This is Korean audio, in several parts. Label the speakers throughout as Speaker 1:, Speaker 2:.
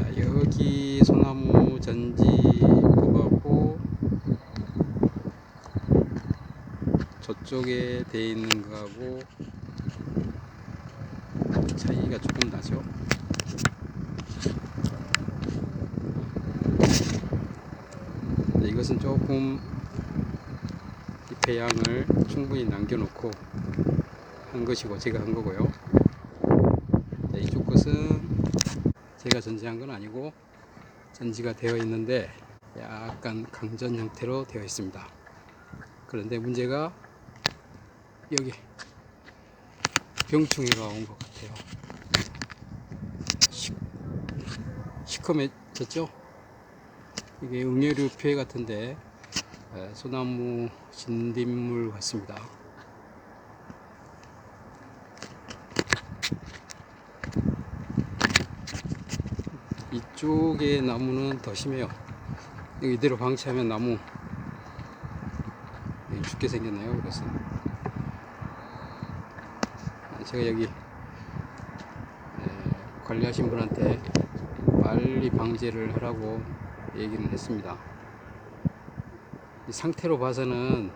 Speaker 1: 자 여기 소나무 전지 뽑았고 저쪽에 돼 있는 거하고 차이가 조금 나죠? 네, 이것은 조금 이 배양을 충분히 남겨놓고 한 것이고 제가 한 거고요 네, 이쪽 것은 제가 전지한 건 아니고 전지가 되어 있는데 약간 강전 형태로 되어 있습니다. 그런데 문제가 여기 병충해가 온 것 같아요. 시, 시커매졌죠? 이게 응애류 피해 같은데 에, 소나무 진딧물 같습니다. 이쪽의 나무는 더 심해요. 이대로 방치하면 나무 여기 죽게 생겼네요. 그래서 제가 여기 에, 관리하신 분한테 빨리 방제를 하라고 얘기를 했습니다. 이 상태로 봐서는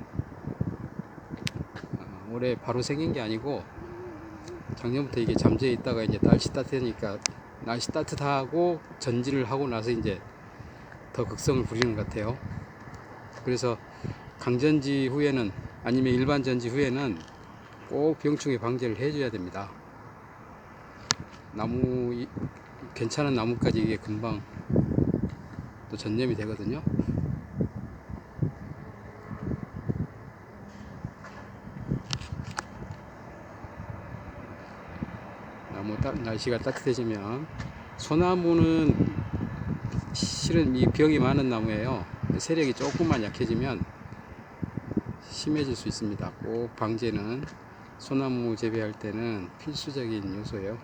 Speaker 1: 어, 올해 바로 생긴 게 아니고 작년부터 이게 잠재해 있다가 이제 날씨 따뜻하니까 날씨 따뜻하고 전지를 하고 나서 이제 더 극성을 부리는 것 같아요. 그래서 강전지 후에는 아니면 일반 전지 후에는 꼭 병충해 방제를 해줘야 됩니다. 나무 이- 괜찮은 나무까지 이게 금방 또 전염이 되거든요. 나무 따, 날씨가 따뜻해지면 소나무는 실은 이 병이 많은 나무예요. 세력이 조금만 약해지면 심해질 수 있습니다. 꼭 방제는 소나무 재배할 때는 필수적인 요소예요.